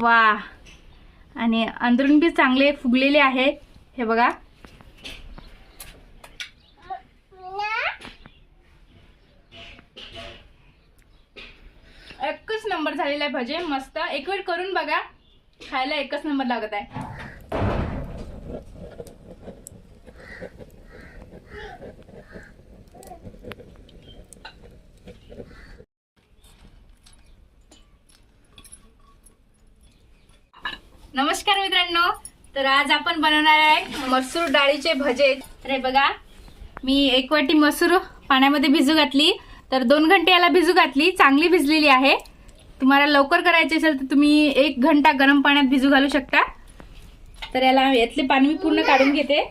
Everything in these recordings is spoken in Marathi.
वा. आणि अंदरून बी चांगले फुगलेले आहे. हे बघा. एकच नंबर झालेला आहे भजे. मस्त. एक वेळ करून बघा. खायला एकच नंबर लागत आहे. नमस्कार मित्रांनो. तर आज आपण बनवणार आहे मसूर डाळीचे भजे. तर बघा मी एक वाटी मसूर पाण्यामध्ये भिजू घातली. तर दोन घंटे याला भिजू घातली. चांगली भिजलेली आहे. तुम्हाला लवकर करायची असेल तर तुम्ही एक घंटा गरम पाण्यात भिजू घालू शकता. तर याला यातले पाणी मी पूर्ण काढून घेते.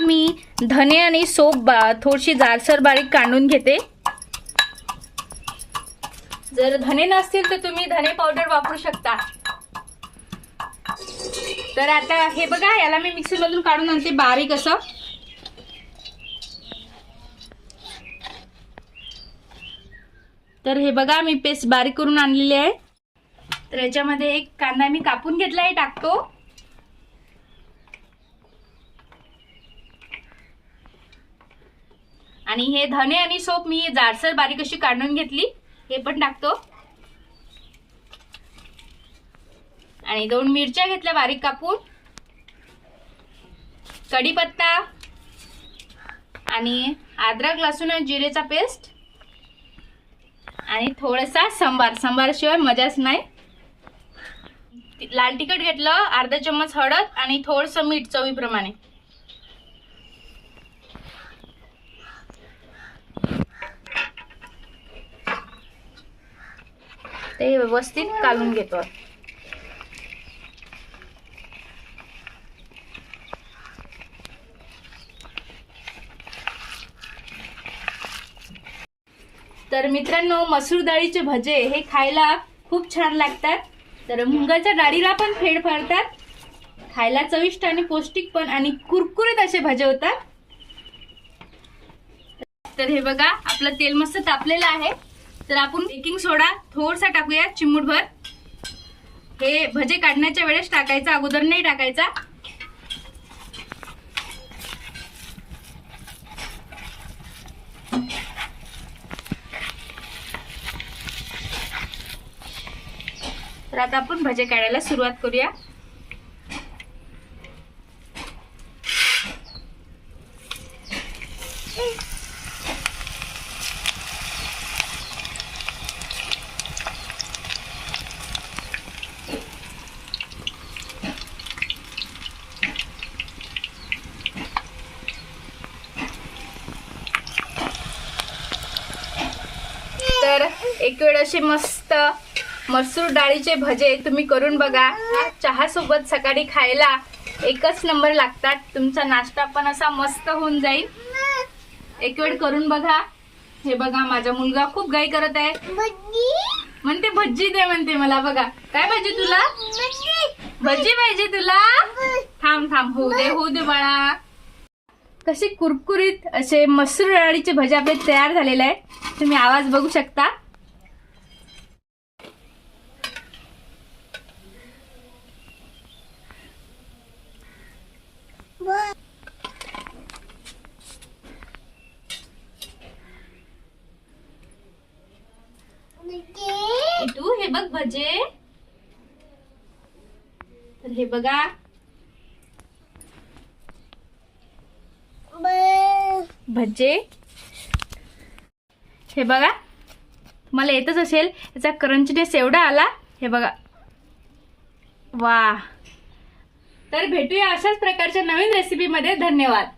मी धने आणि सोप बा थोडीशी जारसर बारीक काढून घेते. जर धने नसतील तर तुम्ही धने पावडर वापरू शकता. तर आता हे बघा याला मी मिक्सर मधून काढून आणते बारीक असं. तर हे बघा मी पेस्ट बारीक करून आणलेली आहे. तर याच्यामध्ये एक कांदा मी कापून घेतला आहे टाकतो. आणि हे धने आणि सोप मी जाडसर बारीक अशी काढून घेतली. हे पण टाकतो. आणि दोन मिरच्या घेतल्या बारीक कापून. कढीपत्ता आणि अद्रक लसूण आणि जिरेचा पेस्ट. आणि थोडासा सांबार. सांबारशिवाय मजाच नाही. लाल तिखट घेतलं अर्धा चम्मच हळद आणि थोडंसं मीठ चवीप्रमाणे. ते व्यवस्थित कालून घेतो. तर मित्रांनो मसूर डाळीचे भजे हे खायला खूप छान लागतात. तर मुंगाच्या डाळीला पण फेड फाडतात खायला चविष्ट आणि पौष्टिक पण आणि कुरकुरीत असे भजे होतात. तर हे बघा आपलं तेल मस्त तापलेलं आहे. तर आपण बेकिंग सोडा थोडसा टाकूया चिमूटभर. हे भजे काढण्याच्या वेळेस टाकायचा अगोदर नाही टाकायचा. तर आता आपण भजे काढायला सुरुवात करूया. तर एक वेळ असे मस्त मसूर डाळीचे भजे तुम्ही करून बघा. चहा सोबत सकाळी खायला एकच नंबर लागतात. तुमचा नाश्ता पण असा मस्त होऊन जाईल. एक वेळ करून बघा. हे बघा माझा मुलगा खूप गाई करत आहे. म्हणते भज्जी दे म्हणते मला. बघा. काय पाहिजे तुला? भज्जी पाहिजे तुला? थांब थांब. होऊ दे होऊ दे बाळा. कसे कुरकुरीत असे मसूर डाळीचे भजे आपले तयार झालेले आहे तुम्ही आवाज बघू शकता. तू हे बघ भजे. तर हे बघा. भजे. हे बघा. मला येतच असेल. याचा करंचनेस एवढा आला. हे बघा. वा तर भेटूया अशाच प्रकारच्या नवीन रेसिपीमध्ये धन्यवाद.